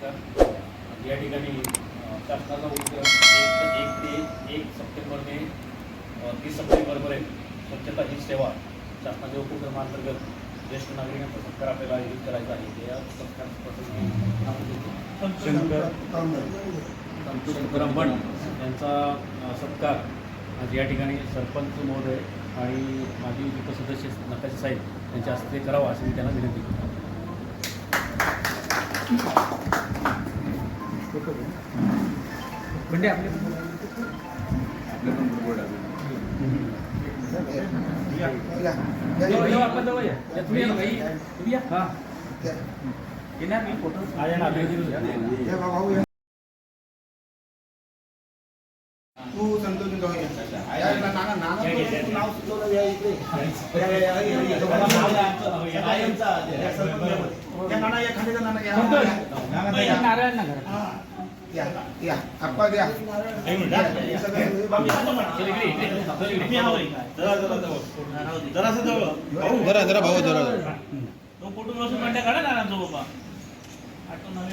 या ठिकाणी शासनाचा उपक्रम एक ते एक सप्टेंबर ते तीस सप्टेंबरपर्यंत स्वच्छता ही सेवा शासनाच्या उपक्रमांतर्गत ज्येष्ठ नागरिकांचा सत्कार आपल्याला आयोजित करायचा आहे. ते या तुकाराम बंड यांचा सत्कार आज या ठिकाणी सरपंच महोदय आणि माजी उपसदस्य नकाशे साहेब यांच्या हस्ते करावा अशी मी त्यांना विनंती करतो. या नाना, या. नारायण नगर हा. या या. आप्पा द्या. जरा जरा भाऊ जरा. फोटो बसून म्हणते काढा ना आमचा बाबा आठवण हवी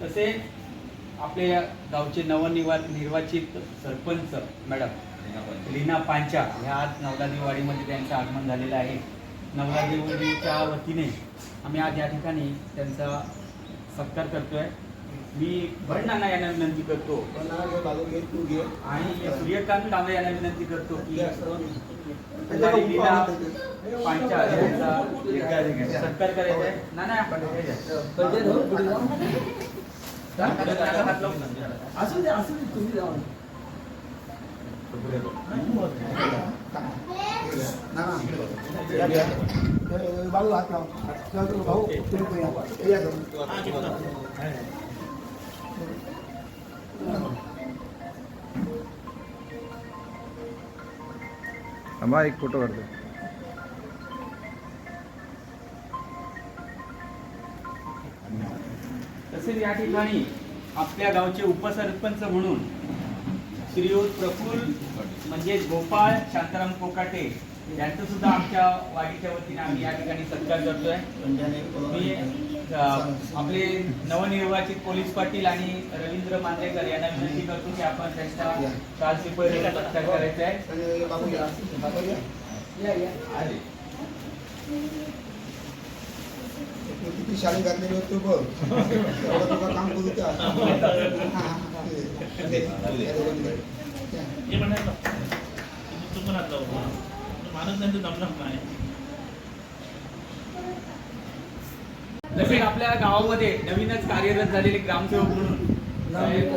तसेच आपले गावचे नवनिर्वा निर्वाचित सरपंच मॅडम लीना पांचा ह्या आज नवलादेवाडीमध्ये त्यांचं आगमन झालेलं आहे. नवलादेवाडीच्या वतीने आम्ही आज या ठिकाणी त्यांचा सत्कार करतोय. मी भरणांना यांना विनंती करतो. आणि सूर्यकांत डांबे यांना विनंती करतो की लीना पांचा यांचा सत्कार करायचा आहे. नाना असू दे असू दे तुम्ही जाऊ नाना या, या. हे, बाजू हात लाव चल, चल, भाऊ तुम्ही पण या. हे या जरा. थांबा एक फोटो काढतो या ठिकाणी आपल्या गावचे उपसरपंच म्हणून श्रीयुत प्रफुल म्हणजे गोपाळ शांताराम कोकाटे यांचं सुद्धा आमच्या वाडीच्या वतीने आम्ही या ठिकाणी सत्कार करतोय. मी आपले नवनिर्वाचित पोलीस पाटील आणि रवींद्र मांद्रेकर यांना विनंती करतो की आपण त्यांचा कालसिपर सत्कार करायचा आहे आणि बाबू या. बाबू या. या या तू किती शाळी घातलेली होती बघ. एवढं तुला काम करू का हा, तू पण नाही तसेच आपल्या गावामध्ये नवीनच कार्यरत झालेले ग्रामसेवक म्हणून.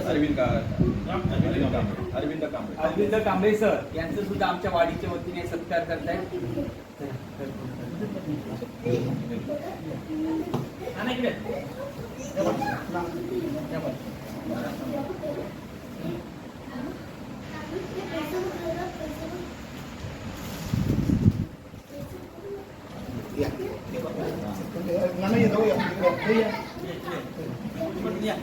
अरविंद का अरविंद कांबळे. अरविंद कांबळे सर. यांचं सुद्धा आमच्या वाडीच्या वतीने सत्कार करतायत. हा ना इकडे या. नाना ये जाऊ या. हे या. या.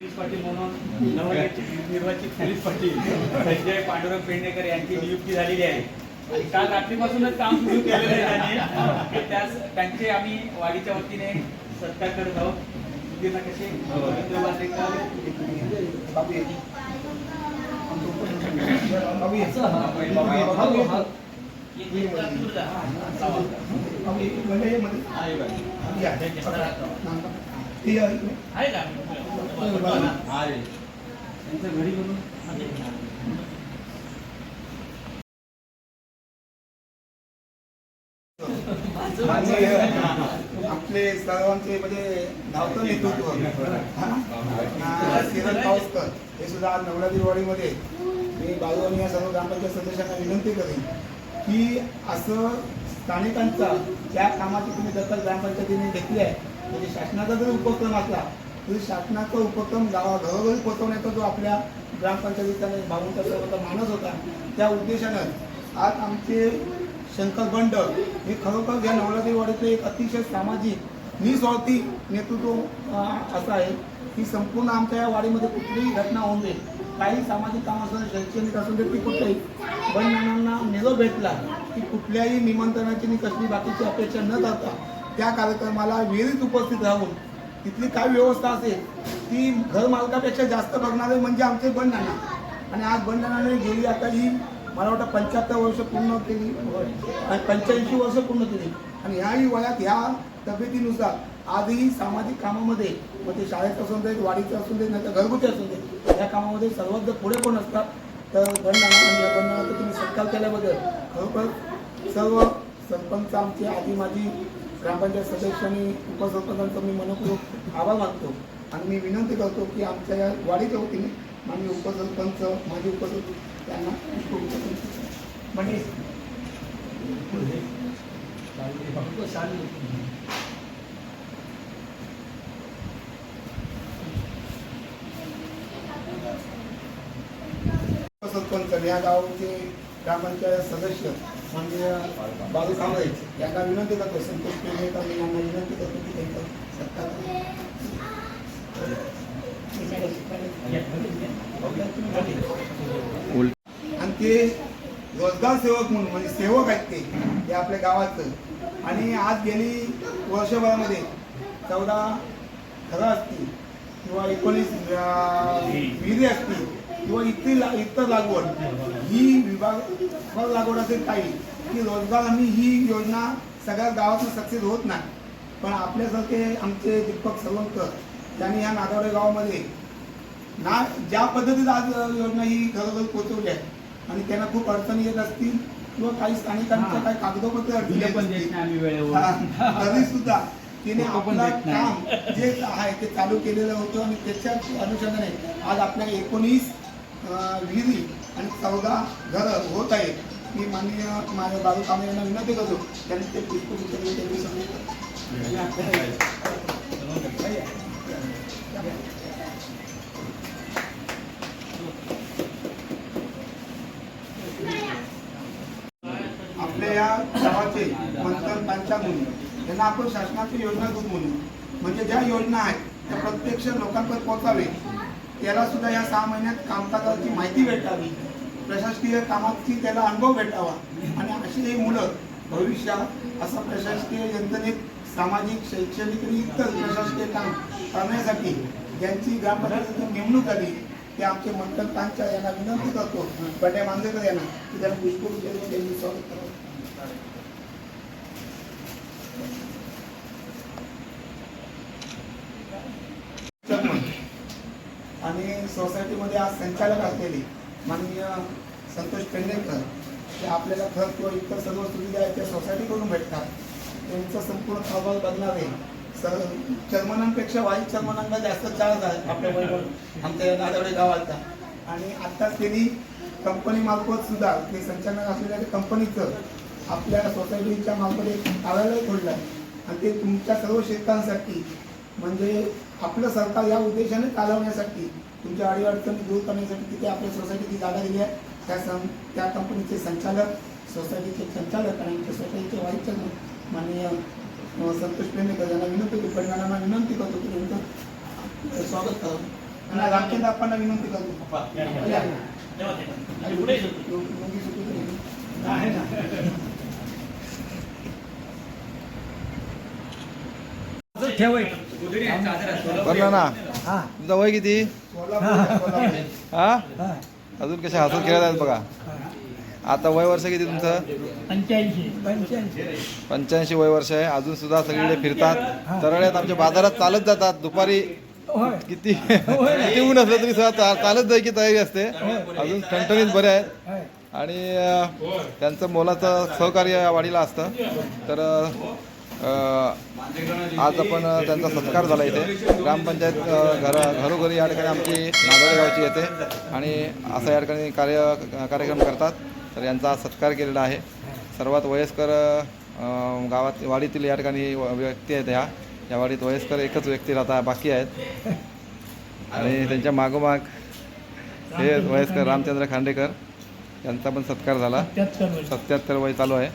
पोलीस पाटील म्हणून नवनिर्वाचित निर्वाचित पोलीस पाटील संजय पांडुरंग पेडणेकर यांची नियुक्ती झालेली आहे आणि काल रात्रीपासूनच काम सुरू केलेलं आहे त्यांनी त्यास त्यांचे आम्ही वाडीच्या वतीने सत्कार करत आहोत. हा. हे. आहे का त्यांचं घरी आपले सर्वांचे म्हणजे धावतं नेतृत्व. किरण पावसकर हे सुद्धा आज दिवाळीमध्ये मी बाजू आणि या सर्व ग्रामपंचायत सदस्यांना विनंती करेन की असं स्थानिकांचा ज्या कामाची तुम्ही दत्तक ग्रामपंचायतीने घेतली आहे म्हणजे शासनाचा जर उपक्रम असला तरी शासनाचा उपक्रम गावा घरोघरी पोहोचवण्याचा जो आपल्या ग्रामपंचायतीचा आणि सर्वांचा मानस होता त्या उद्देशानं आज आमचे शंकर बंड हे खरोखर या नवरात्रीवाडीचं एक अतिशय सामाजिक निस्वार्थी नेतृत्व असं आहे. की संपूर्ण आमच्या या वाडीमध्ये कुठलीही घटना होऊन दे काही सामाजिक काम असं शैक्षणिक असू दे ती कुठल्याही बंधनांना निरोप भेटला की कुठल्याही निमंत्रणाची आणि कसली बाकीची अपेक्षा न करता त्या कार्यक्रमाला विहिरीत उपस्थित राहून तिथली काय व्यवस्था असेल ती घर मालकापेक्षा जास्त बघणारे म्हणजे आमचे बंधनाना आणि आज बंधनाने गेली आता ही मला वाटतं पंच्याहत्तर वर्ष पूर्ण केली. आणि पंच्याऐंशी वर्ष पूर्ण केली. आणि ह्याही वयात ह्या तब्येतीनुसार आजही सामाजिक कामामध्ये मग ते शाळेचं असून दे वाडीचं असून दे नाही तर घरगुती असून दे या कामामध्ये सर्वात पुढे कोण असतात? तर बंधनाना आणि या बंधनाचा तुम्ही सत्कार केल्याबद्दल खरोखर सर्व सरपंच आमचे आधी माझी ग्रामपंचायत सदस्य आणि उपसरपंचांचा मी मनपूर्वक आभार मानतो. आणि मी विनंती करतो की आमच्या या वाडीच्या वतीने माननीय उपसरपंच माजी उपसरपंच त्यांना म्हणजे उपसरपंच या गावचे ग्रामपंचायत सदस्य म्हणजे बाजू कांबळे यांना विनंती करतो संतोष पेडणेकर यांना विनंती करतो की त्यांचा सत्कार आणि ते रोजगार सेवक म्हणून म्हणजे सेवक आहेत ते आपल्या गावाचं आणि आज गेली वर्षभरामध्ये चौदा घरं असतील किंवा एकोणीस विहिरी असतील किंवा इतर ला इतर लागवड. ही विभाग फळ लागवड असेल काही की रोजगार हमी ही योजना सगळ्या गावातून सक्सेस होत नाही. पण आपल्यासारखे आमचे दीपक सलवंकर त्यांनी या नागावडे गावामध्ये ना ज्या पद्धतीत आज योजना ही घरोघर पोहोचवली आहे आणि त्यांना खूप अडचणी येत असतील किंवा काही स्थानिकांच्या. काही कागदोपत्र अडचणी आम्ही तरी सुद्धा तिने लोकं पण आपलं देत नाही. काम जे आहे ते चालू केलेलं होतं आणि त्याच्याच अनुषंगाने आज आपल्या एकोणीस विहिरी आणि चौदा घरं होत आहेत. मी माननीय माझ्या बाजू कामे यांना विनंती करतो त्यांनी ते पुष्पगुच्छ देऊन त्यांची आपल्या या गावाचे मंथन पंचायत म्हणून यांना आपण शासनाची योजना दूत म्हणू म्हणजे ज्या योजना आहेत त्या प्रत्यक्ष लोकांपर्यंत पोहोचावे. त्याला सुद्धा या सहा महिन्यात कामकाजाची माहिती भेटावी. प्रशासकीय कामाची त्याला अनुभव भेटावा. आणि अशी ही मुलं भविष्यात असं प्रशासकीय यंत्रणेत सामाजिक शैक्षणिक आणि इतर प्रशासकीय काम करण्यासाठी ज्यांची ग्रामपंचायतीतून नेमणूक झाली ते आमचे मंथन यांना विनंती करतो. बंड्या मांजेकर यांना की त्यांना पुष्पगुच्छ त्यांनी स्वागत करावं आणि सोसायटीमध्ये आज संचालक असलेले माननीय संतोष पेंढेकर ते आपल्याला खर किंवा इतर सर्व सुविधा आहेत त्या सोसायटीकडून भेटतात. त्यांचा संपूर्ण कारभार आहे सर चर्मनांपेक्षा वाईट चर्मनांना जास्त चार्ज आहे आपल्याबरोबर आमच्या नादवडे गावाचा. आणि आत्ताच त्यांनी कंपनी मार्फत सुद्धा ते संचालक असलेल्या कंपनीचं आपल्या सोसायटीच्या मार्फत एक कार्यालय खोललं. आहे आणि ते तुमच्या सर्व शेतकऱ्यांसाठी म्हणजे आपलं सरकार या उद्देशाने चालवण्यासाठी तुमच्या अडीअडचणी दूर करण्यासाठी तिथे आपल्या सोसायटीची जागा दिली आहे. त्या सं त्या कंपनीचे संचालक सोसायटीचे संचालक आणि आमच्या सोसायटीचे व्हाईस चेअरमन माननीय संतोष पेंडेकर यांना विनंती करतो परिणामांना विनंती करतो की त्यांचं स्वागत करावं आणि रामचंद्र आपणला विनंती करतो. दिली. बरं ना. तुमचं वय किती. हा? अजून कशा? हसून खेळत आहेत बघा. आता वय वर्ष किती तुमचं? पंच्याऐंशी. वय वर्ष आहे. अजून सुद्धा सगळीकडे फिरतात. तरळ्यात आमच्या बाजारात चालत जातात. दुपारी किती? किती ऊन असलं तरी सुद्धा चालत जायची तयारी असते. अजून ठणठणीत बरे आहेत. आणि त्यांचं मोलाचं सहकार्य या वाडीला असतं. तर आज आपण त्यांचा सत्कार झाला इथे. ग्रामपंचायत घर घरोघरी या ठिकाणी आमची नागोडे गावची येते आणि असं या ठिकाणी कार्य कार्यक्रम करतात. तर यांचा सत्कार केलेला आहे. सर्वात वयस्कर गावात वाडीतील या ठिकाणी व्यक्ती आहेत ह्या. या वाडीत वयस्कर एकच व्यक्ती राहता बाकी आहेत. आणि त्यांच्या मागोमाग हे वयस्कर रामचंद्र खांडेकर. यांचा पण सत्कार झाला. सत्याहत्तर वय चालू आहे.